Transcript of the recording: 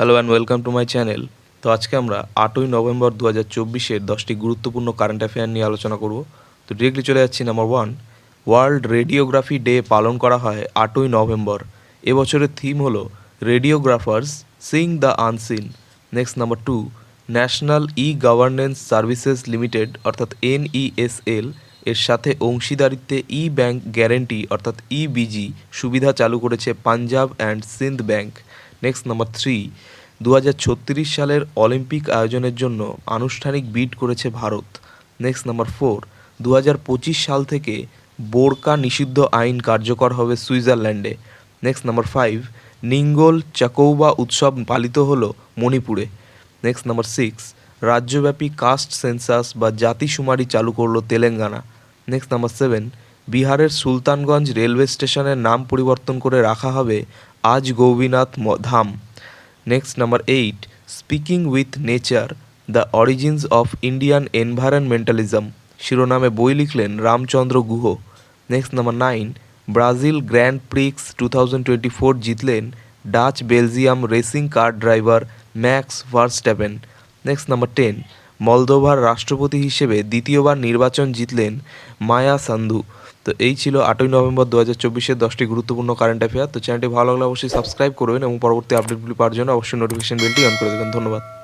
Hello and welcome to my channel তো আজকে আমরা আটই নভেম্বর দু হাজার চব্বিশের দশটি গুরুত্বপূর্ণ কারেন্ট অ্যাফেয়ার নিয়ে আলোচনা করব। তো ডিরেক্টলি চলে যাচ্ছি number one world radiography day পালন করা হয় আটই নভেম্বর। এবছরের থিম হলো radiographers sing the unseen next number two national e governance services limited অর্থাৎ এনইএসএল এর সাথে অংশীদারিত্বে ই ব্যাংক গ্যারেন্টি অর্থাৎ ইবিজি সুবিধা চালু করেছে Punjab and Sind bank next number three দু হাজার ছত্রিশ সালের অলিম্পিক আয়োজনের জন্য আনুষ্ঠানিক বিড করেছে ভারত। নেক্সট নাম্বার ফোর দু হাজার পঁচিশ সাল থেকে বোরকা নিষিদ্ধ আইন কার্যকর হবে সুইজারল্যান্ডে। Next number five, Ningol Chakouba উৎসব পালিত হলো মণিপুরে। নেক্সট নাম্বার সিক্স, রাজ্যব্যাপী কাস্ট সেন্সাস বা জাতি শুমারি চালু করল তেলেঙ্গানা। নেক্সট নাম্বার সেভেন, বিহারের সুলতানগঞ্জ রেলওয়ে স্টেশনের নাম পরিবর্তন করে রাখা হবে আজ গৌরীনাথ ম- Dham. Next number eight speaking with nature the origins of Indian environmentalism শিরোনামে বই লিখলেন Ramachandra Guha. Next number nine Brazil grand prix two thousand twenty four জিতলেন Dutch Belgium racing car driver Max Verstappen. Next number ten মলদোভার রাষ্ট্রপতি হিসেবে দ্বিতীয়বার নির্বাচন জিতলেন মায়া সান্ধু। তো এই ছিল আটই নভেম্বর দু হাজার চব্বিশের দশটি গুরুত্বপূর্ণ কারেন্ট অ্যাফেয়ার তো চ্যানেলটি ভালো লাগলে অবশ্যই সাবস্ক্রাইব করবেন এবং পরবর্তী আপডেটগুলি পাওয়ার জন্য অবশ্যই নোটিফিকেশন বেলটি অন করে দেবেন। ধন্যবাদ।